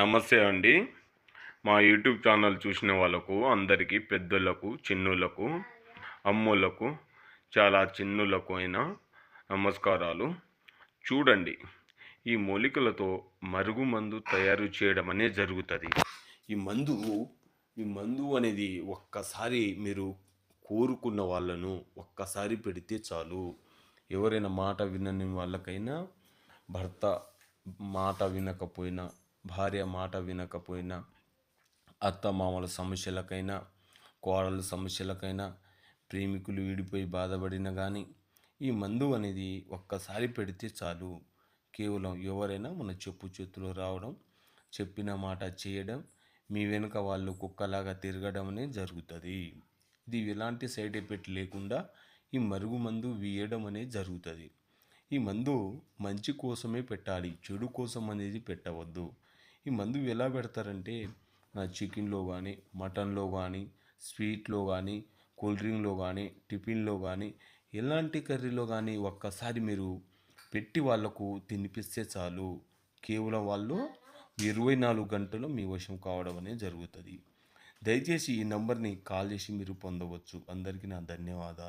నమస్తే అండి. మా యూట్యూబ్ ఛానల్ చూసిన వాళ్ళకు అందరికీ పెద్దలకు చిన్నులకు అమ్ములకు చాలా చిన్నులకు అయిన నమస్కారాలు. చూడండి ఈ మూలికలతో మరుగు మందు తయారు చేయడం అనేది జరుగుతుంది. ఈ మందు ఈ మందు అనేది ఒక్కసారి మీరు కోరుకున్న వాళ్ళను ఒక్కసారి పెడితే చాలు. ఎవరైనా మాట వినని వాళ్ళకైనా భర్త మాట వినకపోయినా భార్య మాట వినకపోయినా అత్త మామల సమస్యలకైనా కోడల సమస్యలకైనా ప్రేమికులు విడిపోయి బాధపడిన కానీ ఈ మందు అనేది ఒక్కసారి పెడితే చాలు. కేవలం ఎవరైనా మన చెప్పు చేతిలో రావడం చెప్పిన మాట చేయడం మీ వెనుక వాళ్ళు కుక్కలాగా తిరగడం అనేది జరుగుతుంది. ఇది ఎలాంటి సైడ్ ఎఫెక్ట్ లేకుండా ఈ మరుగు మందు వేయడం అనేది జరుగుతుంది. ఈ మందు మంచి కోసమే పెట్టాలి చెడు కోసం అనేది పెట్టవద్దు. ఈ మందు ఎలా పెడతారంటే నా చికెన్లో కానీ మటన్లో కానీ స్వీట్లో కానీ కూల్ డ్రింక్లో కానీ టిఫిన్లో కానీ ఎలాంటి కర్రీలో కానీ ఒక్కసారి మీరు పెట్టి వాళ్ళకు తినిపిస్తే చాలు. కేవలం వాళ్ళు ఇరవై నాలుగు గంటలు మీ వశం కావడం అనేది జరుగుతుంది. దయచేసి ఈ నంబర్ని కాల్ చేసి మీరు పొందవచ్చు. అందరికీ నా ధన్యవాదాలు.